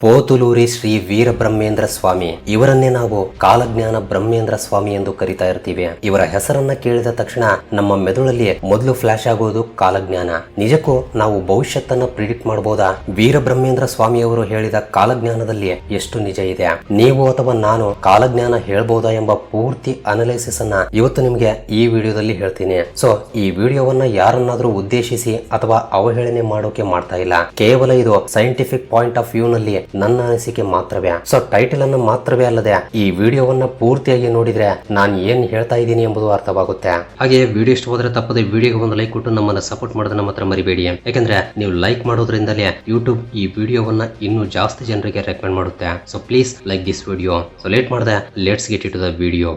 ಪೋತುಲೂರಿ ಶ್ರೀ ವೀರಬ್ರಹ್ಮೇಂದ್ರ ಸ್ವಾಮಿ. ಇವರನ್ನೇ ನಾವು ಕಾಲಜ್ಞಾನ ಬ್ರಹ್ಮೇಂದ್ರ ಸ್ವಾಮಿ ಎಂದು ಕರಿತಾ ಇರ್ತೀವಿ. ಇವರ ಹೆಸರನ್ನ ಕೇಳಿದ ತಕ್ಷಣ ನಮ್ಮ ಮೆದುಳಲ್ಲಿ ಮೊದಲು ಫ್ಲಾಶ್ ಆಗುವುದು ಕಾಲಜ್ಞಾನ. ನಿಜಕ್ಕೂ ನಾವು ಭವಿಷ್ಯತ್ತನ್ನ ಪ್ರಿಡಿಕ್ಟ್ ಮಾಡಬಹುದಾ ವೀರಬ್ರಹ್ಮೇಂದ್ರ ಸ್ವಾಮಿ ಅವರು ಹೇಳಿದ ಕಾಲಜ್ಞಾನದಲ್ಲಿ ಎಷ್ಟು ನಿಜ ಇದೆ? ನೀವು ಅಥವಾ ನಾನು ಕಾಲಜ್ಞಾನ ಹೇಳ್ಬೋದಾ ಎಂಬ ಪೂರ್ತಿ ಅನಲೈಸಿಸ್ ಅನ್ನ ಇವತ್ತು ನಿಮಗೆ ಈ ವಿಡಿಯೋದಲ್ಲಿ ಹೇಳ್ತೀನಿ. ಸೊ ಈ ವಿಡಿಯೋವನ್ನ ಯಾರನ್ನಾದ್ರೂ ಉದ್ದೇಶಿಸಿ ಅಥವಾ ಅವಹೇಳನೆ ಮಾಡೋಕೆ ಮಾಡ್ತಾ ಇಲ್ಲ. ಕೇವಲ ಇದು ಸೈಂಟಿಫಿಕ್ ಪಾಯಿಂಟ್ ಆಫ್ ವ್ಯೂ ನಲ್ಲಿ ನನ್ನ ಅನಿಸಿಕೆ ಮಾತ್ರವೇ? ಸೊ ಟೈಟಲ್ ಅನ್ನು ಮಾತ್ರವೇ ಅಲ್ಲದೆ, ಈ ವಿಡಿಯೋವನ್ನ ಪೂರ್ತಿಯಾಗಿ ನೋಡಿದ್ರೆ ನಾನು ಏನ್ ಹೇಳ್ತಾ ಇದ್ದೀನಿ ಎಂಬುದು ಅರ್ಥವಾಗುತ್ತೆ. ಹಾಗೆ ವಿಡಿಯೋ ಇಷ್ಟ ಹೋದ್ರೆ ತಪ್ಪದೆ ವಿಡಿಯೋಗೆ ಒಂದು ಲೈಕ್ ಕೊಟ್ಟು ನಮ್ಮನ್ನ ಸಪೋರ್ಟ್ ಮಾಡೋದನ್ನ ಮಾತ್ರ ಮರಿಬೇಡಿ. ಯಾಕಂದ್ರೆ ನೀವು ಲೈಕ್ ಮಾಡೋದ್ರಿಂದಲೇ ಯೂಟ್ಯೂಬ್ ಈ ವಿಡಿಯೋವನ್ನ ಇನ್ನೂ ಜಾಸ್ತಿ ಜನರಿಗೆ ರೆಕಮೆಂಡ್ ಮಾಡುತ್ತೆ. So please like this video so late ಮಾಡಿದೆ let's get it the video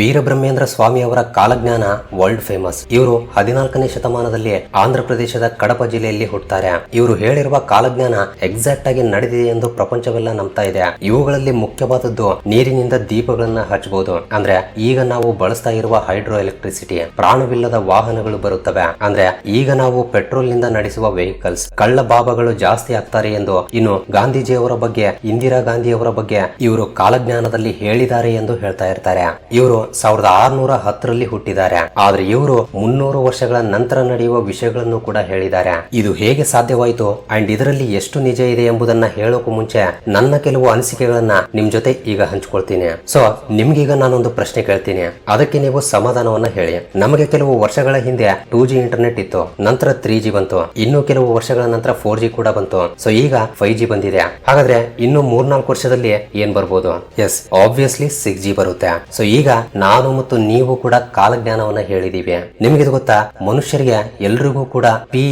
Veerabrahmendra Swami ಅವರ ಕಾಲಜ್ಞಾನ ವರ್ಲ್ಡ್ ಫೇಮಸ್ ಇವರು ಹದಿನಾಲ್ಕನೇ ಶತಮಾನದಲ್ಲಿ ಆಂಧ್ರ ಪ್ರದೇಶದ ಕಡಪ ಜಿಲ್ಲೆಯಲ್ಲಿ ಹುಟ್ಟುತ್ತಾರೆ ಇವರು ಹೇಳಿರುವ ಕಾಲಜ್ಞಾನ ಎಕ್ಸಾಕ್ಟ್ ಆಗಿ ನಡೆದಿದೆ ಎಂದು ಪ್ರಪಂಚವೆಲ್ಲ ನಂಬ್ತಾ ಇದೆ. ಇವುಗಳಲ್ಲಿ ಮುಖ್ಯವಾದದ್ದು ನೀರಿನಿಂದ ದೀಪಗಳನ್ನ ಹಚ್ಚಬಹುದು ಅಂದ್ರೆ ಈಗ ನಾವು ಬಳಸ್ತಾ ಇರುವ ಹೈಡ್ರೋ ಎಲೆಕ್ಟ್ರಿಸಿಟಿ ಪ್ರಾಣವಿಲ್ಲದ ವಾಹನಗಳು ಬರುತ್ತವೆ. ಅಂದ್ರೆ ಈಗ ನಾವು ಪೆಟ್ರೋಲ್ನಿಂದ ನಡೆಸುವ ವೆಹಿಕಲ್ಸ್ ಕಳ್ಳ ಬಾಬಾಗಳು ಜಾಸ್ತಿ ಆಗ್ತಾರೆ ಎಂದು ಇನ್ನು ಗಾಂಧೀಜಿಯವರ ಬಗ್ಗೆ, ಇಂದಿರಾ ಗಾಂಧಿಯವರ ಬಗ್ಗೆ ಇವರು ಕಾಲಜ್ಞಾನದಲ್ಲಿ ಹೇಳಿದ್ದಾರೆ ಎಂದು ಹೇಳ್ತಾ ಇರ್ತಾರೆ. ಇವರು ಸಾವಿರದ ಆರ್ನೂರ ಹತ್ತರಲ್ಲಿ ಹುಟ್ಟಿದ್ದಾರೆ. ಆದ್ರೆ ಇವರು ಮುನ್ನೂರು ವರ್ಷಗಳ ನಂತರ ನಡೆಯುವ ವಿಷಯಗಳನ್ನು ಕೂಡ ಹೇಳಿದ್ದಾರೆ. ಇದು ಹೇಗೆ ಸಾಧ್ಯವಾಯಿತು? ಅಂಡ್ ಇದರಲ್ಲಿ ಎಷ್ಟು ನಿಜ ಇದೆ ಎಂಬುದನ್ನ ಹೇಳೋಕು ಮುಂಚೆ ನನ್ನ ಕೆಲವು ಅನಿಸಿಕೆಗಳನ್ನ ನಿಮ್ ಜೊತೆ ಈಗ ಹಂಚ್ಕೊಳ್ತೀನಿ. ಸೊ ನಿಮ್ಗೀಗ ನಾನೊಂದು ಪ್ರಶ್ನೆ ಕೇಳ್ತೀನಿ. ಅದಕ್ಕೆ ನೀವು ಸಮಾಧಾನವನ್ನ ಹೇಳಿ. ನಮಗೆ ಕೆಲವು ವರ್ಷಗಳ ಹಿಂದೆ ಟೂ ಜಿ ಇಂಟರ್ನೆಟ್ ಇತ್ತು. ನಂತರ ತ್ರೀ ಜಿ ಬಂತು. ಇನ್ನು ಕೆಲವು ವರ್ಷಗಳ ನಂತರ ಫೋರ್ ಜಿ ಕೂಡ ಬಂತು. ಸೊ ಈಗ ಫೈವ್ ಜಿ ಬಂದಿದೆ. ಹಾಗಾದ್ರೆ ಇನ್ನು ಮೂರ್ನಾಲ್ಕು ವರ್ಷದಲ್ಲಿ ಏನ್ ಬರ್ಬೋದು? ಎಸ್ ಆಬ್ವಿಯಸ್ಲಿ ಸಿಕ್ಸ್ ಜಿ ಬರುತ್ತೆ. ಸೊ ಈಗ ನಾನು ಮತ್ತು ನೀವು ಕೂಡ ಕಾಲಜ್ಞಾನವನ್ನ ಹೇಳಿದೀವಿ. ನಿಮಗೆ ಇದು ಗೊತ್ತಾ? ಮನುಷ್ಯರಿಗೆ ಎಲ್ರಿಗೂ ಕೂಡ ಪಿ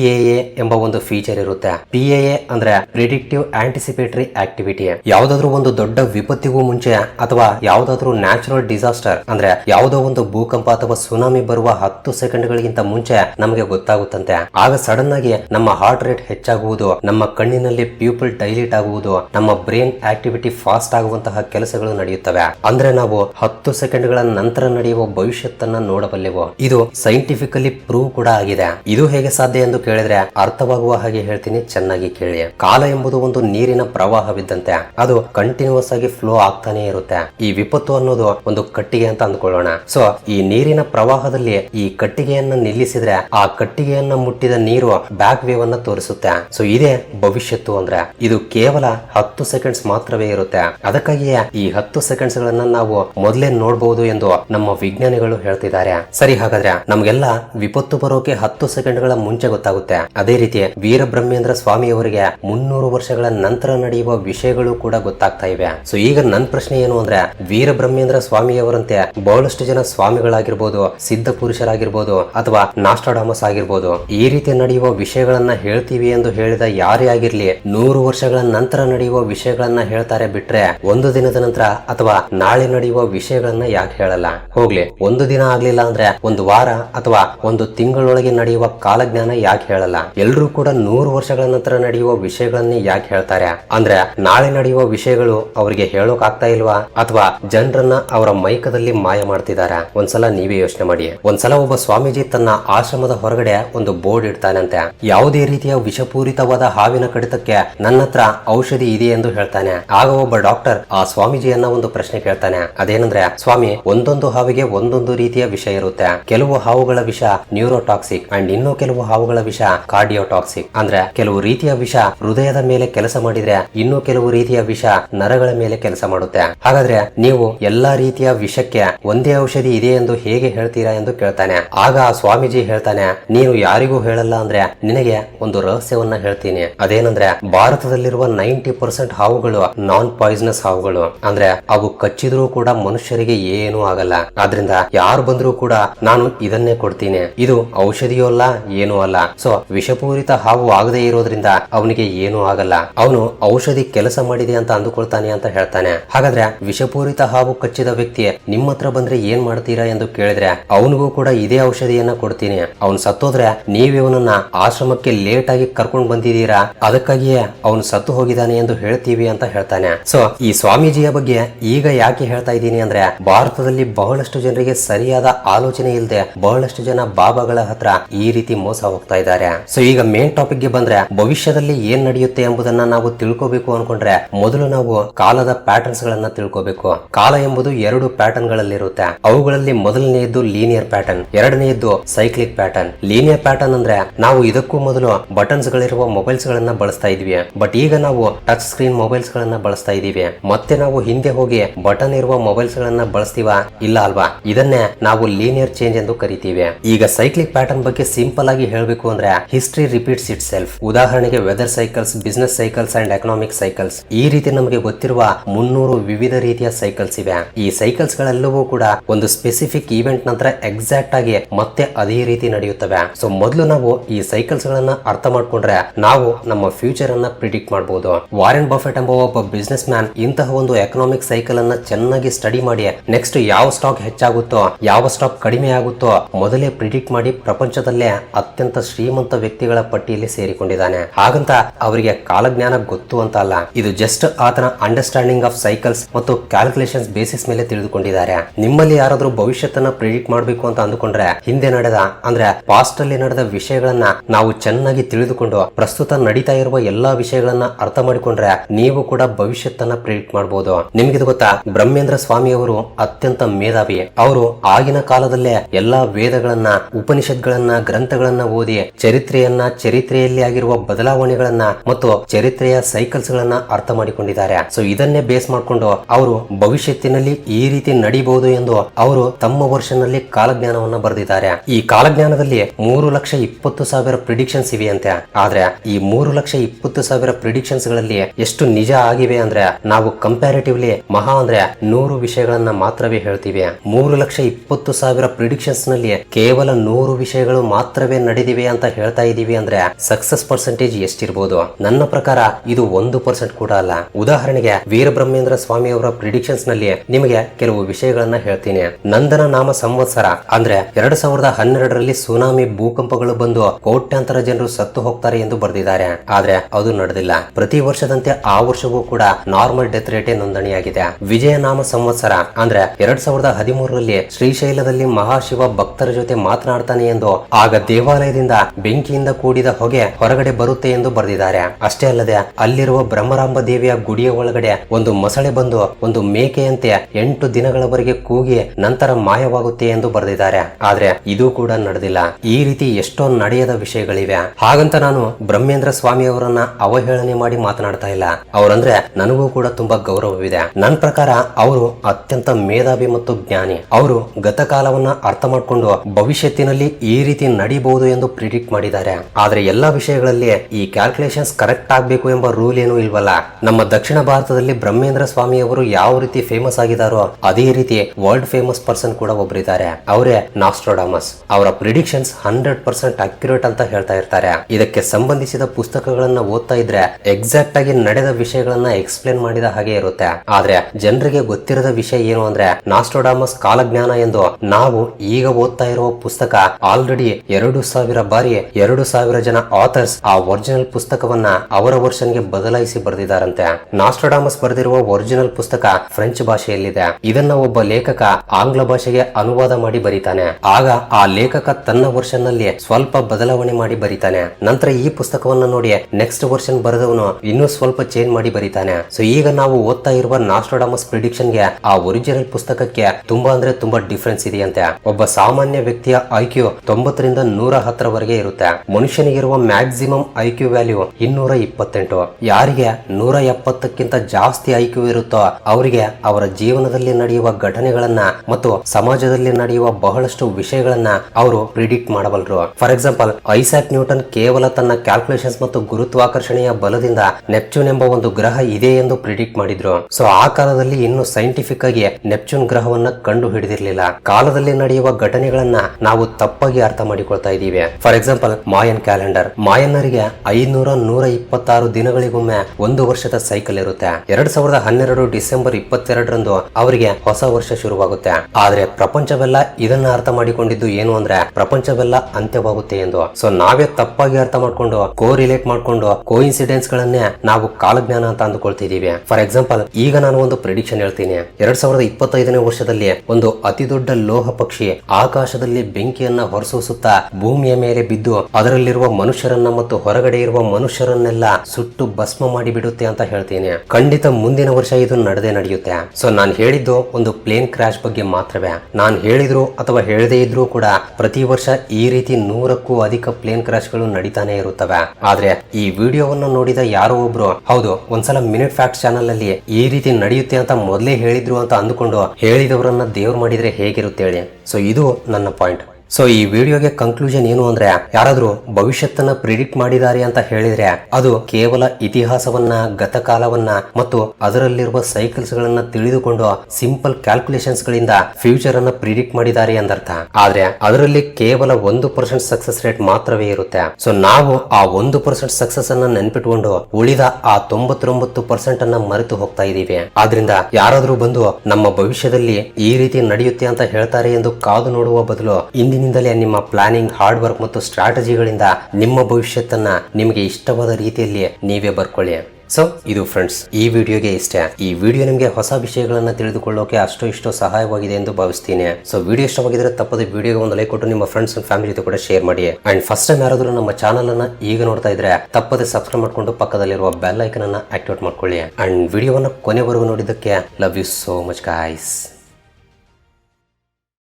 ಎಂಬ ಒಂದು ಫೀಚರ್ ಇರುತ್ತೆ. ಪಿ ಅಂದ್ರೆ ಪ್ರಿಡಿಕ್ಟಿವ್ ಆಂಟಿಸಿಪೇಟರಿ ಆಕ್ಟಿವಿಟಿ ಯಾವ್ದಾದ್ರು ಒಂದು ದೊಡ್ಡ ವಿಪತ್ತಿಗೂ ಮುಂಚೆ ಅಥವಾ ಯಾವ್ದಾದ್ರು ನ್ಯಾಚುರಲ್ ಡಿಸಾಸ್ಟರ್ ಅಂದ್ರೆ ಯಾವುದೋ ಒಂದು ಭೂಕಂಪ ಅಥವಾ ಸುನಾಮಿ ಬರುವ ಹತ್ತು ಸೆಕೆಂಡ್ಗಳಿಗಿಂತ ಮುಂಚೆ ನಮಗೆ ಗೊತ್ತಾಗುತ್ತಂತೆ. ಆಗ ಸಡನ್ ಆಗಿ ನಮ್ಮ ಹಾರ್ಟ್ ರೇಟ್ ಹೆಚ್ಚಾಗುವುದು, ನಮ್ಮ ಕಣ್ಣಿನಲ್ಲಿ ಪ್ಯೂಪಲ್ ಡೈಲಿಟ್ ಆಗುವುದು, ನಮ್ಮ ಬ್ರೈನ್ ಆಕ್ಟಿವಿಟಿ ಫಾಸ್ಟ್ ಆಗುವಂತಹ ಕೆಲಸಗಳು ನಡೆಯುತ್ತವೆ. ಅಂದ್ರೆ ನಾವು ಹತ್ತು ಸೆಕೆಂಡ್ಗಳ ನಂತರ ನಡೆಯುವ ಭವಿಷ್ಯತ್ತನ್ನ ನೋಡಬಲ್ಲೆವು? ಇದು ಸೈಂಟಿಫಿಕಲಿ ಪ್ರೂವ್ ಕೂಡ ಆಗಿದೆ. ಇದು ಹೇಗೆ ಸಾಧ್ಯ ಎಂದು ಕೇಳಿದ್ರೆ ಅರ್ಥವಾಗುವ ಹಾಗೆ ಹೇಳ್ತೀನಿ, ಚೆನ್ನಾಗಿ ಕೇಳಿ. ಕಾಲ ಎಂಬುದು ಒಂದು ನೀರಿನ ಪ್ರವಾಹವಿದ್ದಂತೆ. ಅದು ಕಂಟಿನ್ಯೂಸ್ ಆಗಿ ಫ್ಲೋ ಆಗ್ತಾನೆ ಇರುತ್ತೆ. ಈ ವಿಪತ್ತು ಅನ್ನೋದು ಒಂದು ಕಟ್ಟಿಗೆ ಅಂತ ಅಂದ್ಕೊಳ್ಳೋಣ. ಸೊ ಈ ನೀರಿನ ಪ್ರವಾಹದಲ್ಲಿ ಈ ಕಟ್ಟಿಗೆಯನ್ನ ನಿಲ್ಲಿಸಿದ್ರೆ ಆ ಕಟ್ಟಿಗೆಯನ್ನ ಮುಟ್ಟಿದ ನೀರು ಬ್ಯಾಕ್ ವೇವ್ ಅನ್ನ ತೋರಿಸುತ್ತೆ. ಸೊ ಇದೇ ಭವಿಷ್ಯತ್ತು ಅಂದ್ರೆ. ಇದು ಕೇವಲ ಹತ್ತು ಸೆಕೆಂಡ್ಸ್ ಮಾತ್ರವೇ ಇರುತ್ತೆ. ಅದಕ್ಕಾಗಿಯೇ ಈ ಹತ್ತು ಸೆಕೆಂಡ್ಸ್ ಗಳನ್ನ ನಾವು ಮೊದಲೇ ನೋಡಬಹುದು ಎಂದು ನಮ್ಮ ವಿಜ್ಞಾನಿಗಳು ಹೇಳ್ತಿದ್ದಾರೆ. ಸರಿ ಹಾಗಾದ್ರೆ ನಮ್ಗೆಲ್ಲ ವಿಪತ್ತು ಬರೋಕೆ ಹತ್ತು ಸೆಕೆಂಡ್ಗಳ ಮುಂಚೆ ಗೊತ್ತಾಗುತ್ತೆ. ಅದೇ ರೀತಿ ವೀರಬ್ರಹ್ಮೇಂದ್ರ ಸ್ವಾಮಿ ಅವರಿಗೆ ಮುನ್ನೂರು ವರ್ಷಗಳ ನಂತರ ನಡೆಯುವ ವಿಷಯಗಳು ಕೂಡ ಗೊತ್ತಾಗ್ತಾ ಇವೆ. ಸೊ ಈಗ ನನ್ನ ಪ್ರಶ್ನೆ ಏನು ಅಂದ್ರೆ, ವೀರಬ್ರಹ್ಮೇಂದ್ರ ಸ್ವಾಮಿಯವರಂತೆ ಬಹಳಷ್ಟು ಜನ ಸ್ವಾಮಿಗಳಾಗಿರ್ಬೋದು, ಸಿದ್ಧ ಪುರುಷರಾಗಿರ್ಬೋದು ಅಥವಾ ನಾಸ್ಟಾಡಾಮಸ್ ಆಗಿರ್ಬೋದು, ಈ ರೀತಿ ನಡೆಯುವ ವಿಷಯಗಳನ್ನ ಹೇಳ್ತೀವಿ ಎಂದು ಹೇಳಿದ ಯಾರೇ ಆಗಿರ್ಲಿ, ನೂರು ವರ್ಷಗಳ ನಂತರ ನಡೆಯುವ ವಿಷಯಗಳನ್ನ ಹೇಳ್ತಾರೆ ಬಿಟ್ರೆ, ಒಂದು ದಿನದ ನಂತರ ಅಥವಾ ನಾಳೆ ನಡೆಯುವ ವಿಷಯಗಳನ್ನ ಯಾಕೆ ಹೇಳಲ್ಲ ಹೋಗ್ಲಿ. ಒಂದು ದಿನ ಆಗ್ಲಿಲ್ಲ ಅಂದ್ರೆ ಒಂದು ವಾರ ಅಥವಾ ಒಂದು ತಿಂಗಳೊಳಗೆ ನಡೆಯುವ ಕಾಲಜ್ಞಾನ ಯಾಕೆ ಹೇಳಲ್ಲ? ಎಲ್ರೂ ಕೂಡ ನೂರು ವರ್ಷಗಳ ನಂತರ ನಡೆಯುವ ವಿಷಯಗಳನ್ನೇ ಯಾಕೆ ಹೇಳ್ತಾರೆ? ಅಂದ್ರೆ ನಾಳೆ ನಡೆಯುವ ವಿಷಯಗಳು ಅವರಿಗೆ ಹೇಳೋಕ್ ಆಗ್ತಾ ಇಲ್ವಾ? ಅಥವಾ ಜನರನ್ನ ಅವರ ಮೈಕದಲ್ಲಿ ಮಾಯ ಮಾಡ್ತಿದಾರ? ಒಂದ್ಸಲ ನೀವೇ ಯೋಚನೆ ಮಾಡಿ. ಒಂದ್ಸಲ ಒಬ್ಬ ಸ್ವಾಮೀಜಿ ತನ್ನ ಆಶ್ರಮದ ಹೊರಗಡೆ ಒಂದು ಬೋರ್ಡ್ ಇಡ್ತಾನಂತೆ. ಯಾವುದೇ ರೀತಿಯ ವಿಷಪೂರಿತವಾದ ಹಾವಿನ ಕಡಿತಕ್ಕೆ ನನ್ನ ಹತ್ರ ಔಷಧಿ ಇದೆ ಎಂದು ಹೇಳ್ತಾನೆ. ಆಗ ಒಬ್ಬ ಡಾಕ್ಟರ್ ಆ ಸ್ವಾಮೀಜಿಯನ್ನ ಒಂದು ಪ್ರಶ್ನೆ ಕೇಳ್ತಾನೆ. ಅದೇನಂದ್ರೆ, ಸ್ವಾಮಿ ಒಂದೊಂದು ಹಾವಿಗೆ ಒಂದೊಂದು ರೀತಿಯ ವಿಷ ಇರುತ್ತೆ. ಕೆಲವು ಹಾವುಗಳ ವಿಷ ನ್ಯೂರೋಟಾಕ್ಸಿಕ್ ಅಂಡ್ ಇನ್ನು ಕೆಲವು ಹಾವುಗಳ ವಿಷ ಕಾರ್ಡಿಯೋಟಾಕ್ಸಿಕ್ ಅಂದ್ರೆ ಕೆಲವು ರೀತಿಯ ವಿಷ ಹೃದಯದ ಮೇಲೆ ಕೆಲಸ ಮಾಡಿದ್ರೆ ಇನ್ನು ಕೆಲವು ರೀತಿಯ ವಿಷ ನರಗಳ ಮೇಲೆ ಕೆಲಸ ಮಾಡುತ್ತೆ. ಹಾಗಾದ್ರೆ ನೀವು ಎಲ್ಲಾ ರೀತಿಯ ವಿಷಕ್ಕೆ ಒಂದೇ ಔಷಧಿ ಇದೆ ಎಂದು ಹೇಗೆ ಹೇಳ್ತೀರಾ ಎಂದು ಕೇಳ್ತಾನೆ. ಆಗ ಸ್ವಾಮೀಜಿ ಹೇಳ್ತಾನೆ, ನೀನು ಯಾರಿಗೂ ಹೇಳಲ್ಲ ಅಂದ್ರೆ ನಿನಗೆ ಒಂದು ರಹಸ್ಯವನ್ನ ಹೇಳ್ತೀನಿ. ಅದೇನಂದ್ರೆ ಭಾರತದಲ್ಲಿರುವ ನೈಂಟಿ ಪರ್ಸೆಂಟ್ ಹಾವುಗಳು ನಾನ್ ಪಾಯ್ಸನಸ್ ಹಾವುಗಳು. ಅಂದ್ರೆ ಅವು ಕಚ್ಚಿದ್ರೂ ಕೂಡ ಮನುಷ್ಯರಿಗೆ ಏನೂ ಆಗಲ್ಲ. ಆದ್ರಿಂದ ಯಾರು ಬಂದ್ರೂ ಕೂಡ ನಾನು ಇದನ್ನೇ ಕೊಡ್ತೀನಿ. ಇದು ಔಷಧಿಯೂ ಅಲ್ಲ, ಏನೂ ಅಲ್ಲ. ಸೊ ವಿಷಪೂರಿತ ಹಾವು ಆಗದೆ ಇರೋದ್ರಿಂದ ಅವನಿಗೆ ಏನೂ ಆಗಲ್ಲ. ಅವನು ಔಷಧಿ ಕೆಲಸ ಮಾಡಿದೆ ಅಂತ ಅಂದುಕೊಳ್ತಾನೆ ಅಂತ ಹೇಳ್ತಾನೆ. ಹಾಗಾದ್ರೆ ವಿಷಪೂರಿತ ಹಾವು ಕಚ್ಚಿದ ವ್ಯಕ್ತಿ ನಿಮ್ಮ ಹತ್ರ ಬಂದ್ರೆ ಏನ್ ಮಾಡ್ತೀರಾ ಎಂದು ಕೇಳಿದ್ರೆ ಅವನಿಗೂ ಕೂಡ ಇದೇ ಔಷಧಿಯನ್ನ ಕೊಡ್ತೀನಿ. ಅವನು ಸತ್ತೋದ್ರೆ ನೀವ್ ಇವನನ್ನ ಆಶ್ರಮಕ್ಕೆ ಲೇಟ್ ಆಗಿ ಕರ್ಕೊಂಡು ಬಂದಿದ್ದೀರಾ? ಅದಕ್ಕಾಗಿಯೇ ಅವನು ಸತ್ತು ಹೋಗಿದ್ದಾನೆ ಎಂದು ಹೇಳ್ತೀವಿ ಅಂತ ಹೇಳ್ತಾನೆ. ಸೊ ಈ ಸ್ವಾಮೀಜಿಯ ಬಗ್ಗೆ ಈಗ ಯಾಕೆ ಹೇಳ್ತಾ ಇದ್ದೀನಿ ಅಂದ್ರೆ ಭಾರತದಲ್ಲಿ ನಮ್ಮಲ್ಲಿ ಬಹಳಷ್ಟು ಜನರಿಗೆ ಸರಿಯಾದ ಆಲೋಚನೆ ಇಲ್ಲದೆ ಬಹಳಷ್ಟು ಜನ ಬಾಬಾಗಳ ಹತ್ರ ಈ ರೀತಿ ಮೋಸ ಹೋಗ್ತಾ ಇದ್ದಾರೆ. ಸೊ ಈಗ ಮೇನ್ ಟಾಪಿಕ್ಗೆ ಬಂದ್ರೆ ಭವಿಷ್ಯದಲ್ಲಿ ಏನ್ ನಡೆಯುತ್ತೆ ಎಂಬುದನ್ನ ನಾವು ತಿಳ್ಕೋಬೇಕು ಅನ್ಕೊಂಡ್ರೆ ಮೊದಲು ನಾವು ಕಾಲದ ಪ್ಯಾಟರ್ನ್ಸ್ ಗಳನ್ನ ತಿಳ್ಕೋಬೇಕು. ಕಾಲ ಎಂಬುದು ಎರಡು ಪ್ಯಾಟರ್ನ್ ಗಳಲ್ಲಿರುತ್ತೆ. ಅವುಗಳಲ್ಲಿ ಮೊದಲನೆಯದ್ದು ಲೀನಿಯರ್ ಪ್ಯಾಟರ್ನ್ ಎರಡನೆಯದ್ದು ಸೈಕ್ಲಿಕ್ ಪ್ಯಾಟರ್ನ್ ಲೀನಿಯರ್ ಪ್ಯಾಟರ್ನ್ ಅಂದ್ರೆ ನಾವು ಇದಕ್ಕೂ ಮೊದಲು ಬಟನ್ಸ್ ಗಳಿರುವ ಮೊಬೈಲ್ಸ್ ಗಳನ್ನ ಬಳಸ್ತಾ ಇದ್ವಿ. ಬಟ್ ಈಗ ನಾವು ಟಚ್ ಸ್ಕ್ರೀನ್ ಮೊಬೈಲ್ಸ್ ಗಳನ್ನ ಬಳಸ್ತಾ ಇದೀವಿ ಮತ್ತೆ ನಾವು ಹಿಂದೆ ಹೋಗಿ ಬಟನ್ ಇರುವ ಮೊಬೈಲ್ಸ್ ಗಳನ್ನ ಬಳಸ್ತೀವಾ? ಇಲ್ಲ ಅಲ್ವಾ? ಇದನ್ನೇ ನಾವು ಲೀನಿಯರ್ ಚೇಂಜ್ ಎಂದು ಕರಿತೀವಿ. ಈಗ ಸೈಕ್ಲಿಕ್ ಪ್ಯಾಟರ್ನ್ ಬಗ್ಗೆ ಸಿಂಪಲ್ ಆಗಿ ಹೇಳಬೇಕು ಅಂದ್ರೆ ಹಿಸ್ಟ್ರಿ ರಿಪೀಟ್ಸ್ ಇಟ್ ಸೆಲ್ಫ್ ಉದಾಹರಣೆಗೆ weather cycles business cycles and economic cycles ಈ ರೀತಿ ನಮಗೆ ಗೊತ್ತಿರುವ ಮುನ್ನೂರು ವಿವಿಧ ರೀತಿಯ ಸೈಕಲ್ಸ್ ಇವೆ. ಈ ಸೈಕಲ್ಸ್ ಗಳೆಲ್ಲವೂ ಕೂಡ ಒಂದು ಸ್ಪೆಸಿಫಿಕ್ ಈವೆಂಟ್ ನಂತರ ಎಕ್ಸಾಕ್ಟ್ ಆಗಿ ಮತ್ತೆ ಅದೇ ರೀತಿ ನಡೆಯುತ್ತವೆ. ಸೊ ಮೊದಲು ನಾವು ಈ ಸೈಕಲ್ಸ್ ಗಳನ್ನ ಅರ್ಥ ಮಾಡ್ಕೊಂಡ್ರೆ ನಾವು ನಮ್ಮ ಫ್ಯೂಚರ್ ಅನ್ನ ಪ್ರಿಡಿಕ್ಟ್ ಮಾಡಬಹುದು ವಾರೆನ್ ಬಫೆಟ್ ಎಂಬ ಒಬ್ಬ ಬಿಸ್ನೆಸ್ ಮ್ಯಾನ್ ಇಂತಹ ಒಂದು ಎಕನಾಮಿಕ್ ಸೈಕಲ್ ಅನ್ನ ಚೆನ್ನಾಗಿ ಸ್ಟಡಿ ಮಾಡಿ ನೆಕ್ಸ್ಟ್ ಸ್ಟಾಕ್ ಹೆಚ್ಚಾಗುತ್ತೋ, ಯಾವ ಸ್ಟಾಕ್ ಕಡಿಮೆ ಆಗುತ್ತೋ ಮೊದಲೇ ಪ್ರಿಡಿಕ್ಟ್ ಮಾಡಿ ಪ್ರಪಂಚದಲ್ಲೇ ಅತ್ಯಂತ ಶ್ರೀಮಂತ ವ್ಯಕ್ತಿಗಳ ಪಟ್ಟಿಯಲ್ಲಿ ಸೇರಿಕೊಂಡಿದ್ದಾನೆ. ಹಾಗಂತ ಅವರಿಗೆ ಕಾಲಜ್ಞಾನ ಗೊತ್ತು ಅಂತ ಅಲ್ಲ, ಇದು ಜಸ್ಟ್ ಆತನ ಅಂಡರ್ಸ್ಟ್ಯಾಂಡಿಂಗ್ ಆಫ್ ಸೈಕಲ್ಸ್ ಮತ್ತು ಕ್ಯಾಲ್ಕುಲೇಷನ್ಸ್ ಬೇಸಿಸ್ ಮೇಲೆ ತಿಳಿದುಕೊಂಡಿದ್ದಾರೆ. ನಿಮ್ಮಲ್ಲಿ ಯಾರಾದ್ರೂ ಭವಿಷ್ಯತನ್ನ ಪ್ರಿಡಿಕ್ಟ್ ಮಾಡಬೇಕು ಅಂತ ಅಂದುಕೊಂಡ್ರೆ, ಹಿಂದೆ ನಡೆದ, ಅಂದ್ರೆ ಪಾಸ್ಟ್ ಅಲ್ಲಿ ನಡೆದ ವಿಷಯಗಳನ್ನ ನಾವು ಚೆನ್ನಾಗಿ ತಿಳಿದುಕೊಂಡು ಪ್ರಸ್ತುತ ನಡೀತಾ ಇರುವ ಎಲ್ಲಾ ವಿಷಯಗಳನ್ನ ಅರ್ಥ ಮಾಡಿಕೊಂಡ್ರೆ, ನೀವು ಕೂಡ ಭವಿಷ್ಯತನ್ನ ಪ್ರಿಡಿಕ್ಟ್ ಮಾಡಬಹುದು ನಿಮ್ಗೆ ಗೊತ್ತಾ, ಬ್ರಹ್ಮೇಂದ್ರ ಸ್ವಾಮಿ ಅವರು ಅತ್ಯಂತ ಮೇಧಾವಿ ಅವರು ಆಗಿನ ಕಾಲದಲ್ಲೇ ಎಲ್ಲಾ ವೇದಗಳನ್ನ, ಉಪನಿಷತ್ಗಳನ್ನ, ಗ್ರಂಥಗಳನ್ನ ಓದಿ ಚರಿತ್ರೆಯನ್ನ ಚರಿತ್ರೆಯಲ್ಲಿ ಆಗಿರುವ ಬದಲಾವಣೆಗಳನ್ನ ಮತ್ತು ಚರಿತ್ರೆಯ ಸೈಕಲ್ಸ್ ಗಳನ್ನ ಅರ್ಥ ಮಾಡಿಕೊಂಡಿದ್ದಾರೆ. ಸೊ ಇದನ್ನೇ ಬೇಸ್ ಮಾಡಿಕೊಂಡು ಅವರು ಭವಿಷ್ಯತ್ತಿನಲ್ಲಿ ಈ ರೀತಿ ನಡೀಬಹುದು ಎಂದು ಅವರು ತಮ್ಮ ವರ್ಷನಲ್ಲಿ ಕಾಲಜ್ಞಾನವನ್ನ ಬರೆದಿದ್ದಾರೆ. ಈ ಕಾಲಜ್ಞಾನದಲ್ಲಿ ಮೂರು ಲಕ್ಷ ಇಪ್ಪತ್ತು ಸಾವಿರ ಪ್ರಿಡಿಕ್ಷನ್ಸ್ ಇವೆಯಂತೆ. ಆದ್ರೆ ಈ ಮೂರು ಲಕ್ಷ ಇಪ್ಪತ್ತು ಸಾವಿರ ಪ್ರಿಡಿಕ್ಷನ್ಸ್ಗಳಲ್ಲಿ ಎಷ್ಟು ನಿಜ ಆಗಿವೆ ಅಂದ್ರೆ, ನಾವು ಕಂಪ್ಯಾರಿಟಿವ್ಲಿ ಮಹಾ ಅಂದ್ರೆ ನೂರು ವಿಷಯಗಳನ್ನ ಮಾತ್ರವೇ ಹೇಳ್ತೀವಿ ಮೂರು ಲಕ್ಷ ಇಪ್ಪತ್ತು ಸಾವಿರ ಪ್ರಿಡಿಕ್ಷನ್ಸ್ನಲ್ಲಿ ಕೇವಲ ನೂರು ವಿಷಯಗಳು ಮಾತ್ರವೇ ನಡೆದಿವೆ ಅಂತ ಹೇಳ್ತಾ ಇದೀವಿ ಅಂದ್ರೆ ಸಕ್ಸಸ್ ಪರ್ಸೆಂಟೇಜ್ ಎಷ್ಟಿರ್ಬೋದು? ನನ್ನ ಪ್ರಕಾರ ಇದು ಒಂದು ಪರ್ಸೆಂಟ್ ಕೂಡ ಅಲ್ಲ. ಉದಾಹರಣೆಗೆ ವೀರಬ್ರಹ್ಮೇಂದ್ರ ಸ್ವಾಮಿ ಅವರ ಪ್ರಿಡಿಕ್ಷನ್ಸ್ನಲ್ಲಿ ನಿಮಗೆ ಕೆಲವು ವಿಷಯಗಳನ್ನ ಹೇಳ್ತೀನಿ. ನಂದನ ನಾಮ ಸಂವತ್ಸರ ಅಂದ್ರೆ ಎರಡ್ ಸಾವಿರದ ಹನ್ನೆರಡರಲ್ಲಿ ಸುನಾಮಿ ಭೂಕಂಪಗಳು ಬಂದು ಕೋಟ್ಯಾಂತರ ಜನರು ಸತ್ತು ಹೋಗ್ತಾರೆ ಎಂದು ಬರೆದಿದ್ದಾರೆ. ಆದ್ರೆ ಅದು ನಡೆದಿಲ್ಲ. ಪ್ರತಿ ವರ್ಷದಂತೆ ಆ ವರ್ಷವೂ ಕೂಡ ನಾರ್ಮಲ್ ಡೆತ್ ರೇಟೇ ನೋಂದಣಿಯಾಗಿದೆ. ವಿಜಯ ನಾಮ ಸಂವತ್ಸರ ಅಂದ್ರೆ ಎರಡ್ ಸಾವಿರದ ಹದಿಮೂರರಲ್ಲಿ ಶ್ರೀಶೈಲದಲ್ಲಿ ಮಹಾಶಿವ ಭಕ್ತರ ಜೊತೆ ಮಾತನಾಡ್ತಾನೆ ಎಂದು ಆಗ ದೇವಾಲಯದಿಂದ ಬೆಂಕಿಯಿಂದ ಕೂಡಿದ ಹೊಗೆ ಹೊರಗಡೆ ಬರುತ್ತೆ ಎಂದು ಬರೆದಿದ್ದಾರೆ. ಅಷ್ಟೇ ಅಲ್ಲದೆ ಅಲ್ಲಿರುವ ಬ್ರಹ್ಮರಾಂಬ ದೇವಿಯ ಗುಡಿಯ ಒಳಗಡೆ ಒಂದು ಮೊಸಳೆ ಬಂದು ಒಂದು ಮೇಕೆಯಂತೆ ಎಂಟು ದಿನಗಳವರೆಗೆ ಕೂಗಿ ನಂತರ ಮಾಯವಾಗುತ್ತೆ ಎಂದು ಬರೆದಿದ್ದಾರೆ. ಆದ್ರೆ ಇದು ಕೂಡ ನಡೆದಿಲ್ಲ. ಈ ರೀತಿ ಎಷ್ಟೋ ನಡೆಯದ ವಿಷಯಗಳಿವೆ. ಹಾಗಂತ ನಾನು ಬ್ರಹ್ಮೇಂದ್ರ ಸ್ವಾಮಿ ಅವರನ್ನ ಅವಹೇಳನೆ ಮಾಡಿ ಮಾತನಾಡ್ತಾ ಇಲ್ಲ. ಅವರಂದ್ರೆ ನನಗೂ ಕೂಡ ತುಂಬಾ ಗೌರವವಿದೆ. ನನ್ನ ಪ್ರಕಾರ ಅವರು ಅತ್ಯಂತ ಮೇಧಾವಿ ಮತ್ತು ಜ್ಞಾನಿ. ಅವರು ಗತಕಾಲವನ್ನ ಅರ್ಥ ಮಾಡಿಕೊಂಡು ಭವಿಷ್ಯತ್ತಿನಲ್ಲಿ ಈ ರೀತಿ ನಡೀಬಹುದು ಎಂದು ಪ್ರಿಡಿಕ್ಟ್ ಮಾಡಿದ್ದಾರೆ. ಆದ್ರೆ ಎಲ್ಲಾ ವಿಷಯಗಳಲ್ಲಿ ಈ ಕ್ಯಾಲ್ಕುಲೇಷನ್ಸ್ ಕರೆಕ್ಟ್ ಆಗ್ಬೇಕು ಎಂಬ ರೂಲ್ ಏನು ಇಲ್ವಲ್ಲ. ನಮ್ಮ ದಕ್ಷಿಣ ಭಾರತದಲ್ಲಿ ಬ್ರಹ್ಮೇಂದ್ರ ಸ್ವಾಮಿ ಅವರು ಯಾವ ರೀತಿ ಫೇಮಸ್ ಆಗಿದಾರೋ ಅದೇ ರೀತಿ ವರ್ಲ್ಡ್ ಫೇಮಸ್ ಪರ್ಸನ್ ಕೂಡ ಒಬ್ಬರಿದ್ದಾರೆ ಅವರೇ ನಾಸ್ಟ್ರೋಡಾಮಸ್ ಅವರ ಪ್ರಿಡಿಕ್ಷನ್ಸ್ ಹಂಡ್ರೆಡ್ ಪರ್ಸೆಂಟ್ ಅಕ್ಯುರೇಟ್ ಅಂತ ಹೇಳ್ತಾ ಇರ್ತಾರೆ. ಇದಕ್ಕೆ ಸಂಬಂಧಿಸಿದ ಪುಸ್ತಕಗಳನ್ನ ಓದ್ತಾ ಇದ್ರೆ ಎಕ್ಸಾಕ್ಟ್ ಆಗಿ ನಡೆದ ವಿಷಯಗಳನ್ನ ಎಕ್ಸ್ಪ್ಲೇನ್ ಮಾಡಿದ ಹಾಗೆ ಇರುತ್ತೆ. ಆದ್ರೆ ಜನರಿಗೆ ಗೊತ್ತಿರದ ವಿಷಯ ಏನು ಅಂದ್ರೆ ನಾಸ್ಟ್ರೋಡಾಮಸ್ ಕಾಲಜ್ಞಾನ ಎಂದು ನಾವು ಈಗ ಓದ್ತಾ ಇರುವ ಪುಸ್ತಕ ಆಲ್ರೆಡಿ ಎರಡು ಸಾವಿರ ಬಾರಿ ಎರಡು ಸಾವಿರ ಜನ ಆಥರ್ಸ್ ಆ ಒರಿಜಿನಲ್ ಪುಸ್ತಕವನ್ನ ಅವರ ವರ್ಷನ್ಗೆ ಬದಲಾಯಿಸಿ ಬರೆದಿದ್ದಾರಂತೆ. ನಾಸ್ಟೋಡಾಮಸ್ ಬರೆದಿರುವ ಒರಿಜಿನಲ್ ಪುಸ್ತಕ ಫ್ರೆಂಚ್ ಭಾಷೆಯಲ್ಲಿದೆ. ಇದನ್ನ ಒಬ್ಬ ಲೇಖಕ ಆಂಗ್ಲ ಭಾಷೆಗೆ ಅನುವಾದ ಮಾಡಿ ಬರೀತಾನೆ. ಆಗ ಆ ಲೇಖಕ ತನ್ನ ವರ್ಷನ್ನಲ್ಲಿ ಸ್ವಲ್ಪ ಬದಲಾವಣೆ ಮಾಡಿ ಬರೀತಾನೆ. ನಂತರ ಈ ಪುಸ್ತಕವನ್ನ ನೋಡಿ ನೆಕ್ಸ್ಟ್ ವರ್ಷನ್ ಬರೆದವನು ಇನ್ನೂ ಸ್ವಲ್ಪ ಚೇಂಜ್ ಮಾಡಿ ಬರೀತಾನೆ. ಸೊ ಈಗ ನಾವು ಓದ್ತಾ ಇರುವ ನಾಸ್ಟೋಡಾಮಸ್ ಪ್ರಿಡಿಕ್ಷನ್ಗೆ ಆ ಒರಿಜಿನಲ್ ಪುಸ್ತಕಕ್ಕೆ ತುಂಬಾ ಅಂದ್ರೆ ತುಂಬಾ ಡಿಫ್ರೆನ್ಸ್ ಇದೆಯಂತೆ. ಒಬ್ಬ ಸಾಮಾನ್ಯ ವ್ಯಕ್ತಿಯ ಐಕ್ಯೂ ತೊಂಬತ್ತರಿಂದ ನೂರ ಹತ್ತರವರೆಗೆ ಇರುತ್ತೆ. ಮನುಷ್ಯನಿಗಿರುವ ಮ್ಯಾಕ್ಸಿಮಮ್ ಐಕ್ಯೂ ವ್ಯಾಲ್ಯೂ ಇನ್ನೂರ ಇಪ್ಪತ್ತೆಂಟು. ಯಾರಿಗೆ ನೂರ ಎಪ್ಪತ್ತಕ್ಕಿಂತ ಜಾಸ್ತಿ ಐಕ್ಯೂ ಇರುತ್ತೋ ಅವರಿಗೆ ಅವರ ಜೀವನದಲ್ಲಿ ನಡೆಯುವ ಘಟನೆಗಳನ್ನ ಮತ್ತು ಸಮಾಜದಲ್ಲಿ ನಡೆಯುವ ಬಹಳಷ್ಟು ವಿಷಯಗಳನ್ನ ಅವರು ಪ್ರಿಡಿಕ್ಟ್ ಮಾಡಬಲ್ಲರು. ಫಾರ್ ಎಕ್ಸಾಂಪಲ್ ಐಸಾಕ್ ನ್ಯೂಟನ್ ಕೇವಲ ತನ್ನ ಕ್ಯಾಲ್ಕುಲೇಷನ್ಸ್ ಮತ್ತು ಗುರುತ್ವಾಕರ್ಷಣೆಯ ಬಲದಿಂದ ನೆಪ್ಚೂನ್ ಎಂಬ ಒಂದು ಗ್ರಹ ಇದೆ ಎಂದು ಪ್ರಿಡಿಕ್ಟ್ ಮಾಡಿದ್ರು. ಸೊ ಆ ಕಾಲದಲ್ಲಿ ಇನ್ನು ಸೈಂಟಿಫಿಕ್ ಆಗಿ ನೆಪ್ಚೂನ್ ಗ್ರಹವನ್ನ ಕಂಡು ಹಿಡಿದಿರ್ಲಿಲ್ಲ ಕಾಲದಲ್ಲಿ ನಡೆಯುವ ಘಟನೆಗಳನ್ನ ನಾವು ತಪ್ಪಾಗಿ ಅರ್ಥ ಮಾಡಿಕೊಳ್ತಾ ಇದ್ದೀವಿ. ಫಾರ್ ಎಕ್ಸಾಂಪಲ್ ಮಾಯನ್ ಕ್ಯಾಲೆಂಡರ್ ಮಾಯನ್ನರಿಗೆ ಐನೂರ ನೂರ ಇಪ್ಪತ್ತಾರು ದಿನಗಳಿಗೊಮ್ಮೆ ಒಂದು ವರ್ಷದ ಸೈಕಲ್ ಇರುತ್ತೆ. ಎರಡ್ ಸಾವಿರದ ಹನ್ನೆರಡು ಡಿಸೆಂಬರ್ ಇಪ್ಪತ್ತೆರಡರಂದು ಅವರಿಗೆ ಹೊಸ ವರ್ಷ ಶುರುವಾಗುತ್ತೆ. ಆದ್ರೆ ಪ್ರಪಂಚವೆಲ್ಲ ಇದನ್ನ ಅರ್ಥ ಮಾಡಿಕೊಂಡಿದ್ದು ಏನು ಅಂದ್ರೆ ಪ್ರಪಂಚವೆಲ್ಲ ಅಂತ್ಯವಾಗುತ್ತೆ ಎಂದು. ಸೊ ನಾವೇ ತಪ್ಪಾಗಿ ಅರ್ಥ ಮಾಡ್ಕೊಂಡು ಕೋ ರಿಲೇಟ್ ಮಾಡ್ಕೊಂಡು ಕೋ ಇನ್ಸಿಡೆನ್ಸ್ ಗಳನ್ನೇ ನಾವು ಕಾಲಜ್ಞಾನ ಅಂತ ಅಂದುಕೊಳ್ತಿದೀವಿ ಫಾರ್ ಎಕ್ಸಾಂಪಲ್ ಈಗ ನಾನು ಒಂದು ಪ್ರಿಡಿಕ್ಷನ್ ಹೇಳ್ತೀನಿ. ಎರಡ್ ಸಾವಿರದ ಇಪ್ಪತ್ತೈದನೇ ವರ್ಷದಲ್ಲಿ ಒಂದು ಅತಿ ದೊಡ್ಡ ಲೋಹ ಪಕ್ಷಿ ಆಕಾಶದಲ್ಲಿ ಬೆಂಕಿಯನ್ನ ಹೊರಸೂಸುತ್ತಾ ಭೂಮಿಯ ಮೇಲೆ ಬಿದ್ದು ಅದರಲ್ಲಿರುವ ಮನುಷ್ಯರನ್ನ ಮತ್ತು ಹೊರಗಡೆ ಇರುವ ಮನುಷ್ಯರನ್ನೆಲ್ಲ ಸುಟ್ಟು ಭಸ್ಮ ಮಾಡಿ ಬಿಡುತ್ತೆ ಅಂತ ಹೇಳ್ತೀನಿ. ಖಂಡಿತ ಮುಂದಿನ ವರ್ಷ ಇದು ನಡೆದೇ ನಡೆಯುತ್ತೆ. ಸೊ ನಾನು ಹೇಳಿದ್ದು ಒಂದು ಪ್ಲೇನ್ ಕ್ರಾಶ್ ಬಗ್ಗೆ ಮಾತ್ರವೇ. ನಾನು ಹೇಳಿದ್ರು ಅಥವಾ ಹೇಳದೇ ಇದ್ರು ಕೂಡ ಪ್ರತಿ ವರ್ಷ ಈ ರೀತಿ ನೂರಕ್ಕೂ ಅಧಿಕ ಪ್ಲೇನ್ ಕ್ರಾಶ್ಗಳು ನಡೀತಾನೆ ಇರುತ್ತವೆ. ಆದ್ರೆ ಈ ವಿಡಿಯೋವನ್ನು ನೋಡಿದ ಯಾರೋ ಒಬ್ರು, ಹೌದು, ಒಂದ್ಸಲ ಮಿನಿಟ್ ಫ್ಯಾಕ್ಟ್ ಚಾನಲ್ ಅಲ್ಲಿ ಈ ರೀತಿ ನಡೆಯುತ್ತೆ ಅಂತ ಮೊದಲೇ ಹೇಳಿದ್ರು ಅಂತ ಅಂದುಕೊಂಡು ಹೇಳಿದವರನ್ನ ದೇವ್ರು ಮಾಡಿದರೆ ಹೇಗಿರುತ್ತೆ ಹೇಳಿ. ಸೊ ಇದು ನನ್ನ ಪಾಯಿಂಟ್ ಸೊ ಈ ವಿಡಿಯೋಗೆ ಕನ್ಕ್ಲೂಷನ್ ಏನು ಅಂದ್ರೆ, ಯಾರಾದ್ರೂ ಭವಿಷ್ಯತ್ತನ್ನ ಪ್ರಿಡಿಕ್ಟ್ ಮಾಡಿದ್ದಾರೆ ಅಂತ ಹೇಳಿದ್ರೆ, ಅದು ಕೇವಲ ಇತಿಹಾಸವನ್ನ, ಗತಕಾಲವನ್ನ ಮತ್ತು ಅದರಲ್ಲಿರುವ ಸೈಕಲ್ಸ್ ಗಳನ್ನ ತಿಳಿದುಕೊಂಡು ಸಿಂಪಲ್ ಕ್ಯಾಲ್ಕುಲೇಷನ್ಸ್ ಗಳಿಂದ ಫ್ಯೂಚರ್ ಅನ್ನ ಪ್ರಿಡಿಕ್ಟ್ ಮಾಡಿದ್ದಾರೆ ಎಂದರ್ಥ ಆದ್ರೆ ಅದರಲ್ಲಿ ಕೇವಲ ಒಂದು ಪರ್ಸೆಂಟ್ ಸಕ್ಸಸ್ ರೇಟ್ ಮಾತ್ರವೇ ಇರುತ್ತೆ. ಸೊ ನಾವು ಆ ಒಂದು ಪರ್ಸೆಂಟ್ ಸಕ್ಸಸ್ ಅನ್ನ ನೆನ್ಪಿಟ್ಕೊಂಡು ಉಳಿದ ಆ ತೊಂಬತ್ತೊಂಬತ್ತು ಪರ್ಸೆಂಟ್ ಅನ್ನ ಮರೆತು ಹೋಗ್ತಾ ಇದೀವಿ ಆದ್ರಿಂದ ಯಾರಾದ್ರೂ ಬಂದು ನಮ್ಮ ಭವಿಷ್ಯದಲ್ಲಿ ಈ ರೀತಿ ನಡೆಯುತ್ತೆ ಅಂತ ಹೇಳ್ತಾರೆ ಎಂದು ಕಾದು ನೋಡುವ ಬದಲು ಇಂದಿನಿಂದಲೇ ನಿಮ್ಮ ಪ್ಲಾನಿಂಗ್, ಹಾರ್ಡ್ ವರ್ಕ್ ಮತ್ತು ಸ್ಟ್ರಾಟಜಿಗಳಿಂದ ನಿಮ್ಮ ಭವಿಷ್ಯತ್ತನ್ನ ನಿಮಗೆ ಇಷ್ಟವಾದ ರೀತಿಯಲ್ಲಿ ನೀವೇ ಬರ್ಕೊಳ್ಳಿ. ಸೊ ಇದು ಫ್ರೆಂಡ್ಸ್ ಈ ವಿಡಿಯೋಗೆ ಇಷ್ಟ. ಈ ವಿಡಿಯೋ ನಿಮಗೆ ಹೊಸ ವಿಷಯಗಳನ್ನ ತಿಳಿದುಕೊಳ್ಳೋಕೆ ಅಷ್ಟೋ ಇಷ್ಟೋ ಸಹಾಯವಾಗಿದೆ ಎಂದು ಭಾವಿಸ್ತೀನಿ. ಸೊ ವಿಡಿಯೋ ಇಷ್ಟವಾಗಿದ್ರೆ ತಪ್ಪದೆ ವಿಡಿಯೋಗೆ ಒಂದು ಲೈಕ್ ಕೊಟ್ಟು ನಿಮ್ಮ ಫ್ರೆಂಡ್ಸ್ ಅಂಡ್ ಫ್ಯಾಮಿಲಿ ಜೊತೆ ಕೂಡ ಶೇರ್ ಮಾಡಿ. ಅಂಡ್ ಫಸ್ಟ್ ಟೈಮ್ ಯಾರಾದರೂ ನಮ್ಮ ಚಾನಲ್ ಅನ್ನ ಈಗ ನೋಡ್ತಾ ಇದ್ರೆ ತಪ್ಪದೆ ಸಬ್ಸ್ಕ್ರೈಬ್ ಮಾಡ್ಕೊಂಡು ಪಕ್ಕದಲ್ಲಿರುವ ಬೆಲ್ ಐಕನ್ ಅನ್ನ ಆಕ್ಟಿವೇಟ್ ಮಾಡ್ಕೊಳ್ಳಿ. ಅಂಡ್ ವಿಡಿಯೋವನ್ನು ಕೊನೆವರೆಗೂ ನೋಡಿದ್ದಕ್ಕೆ love you so much guys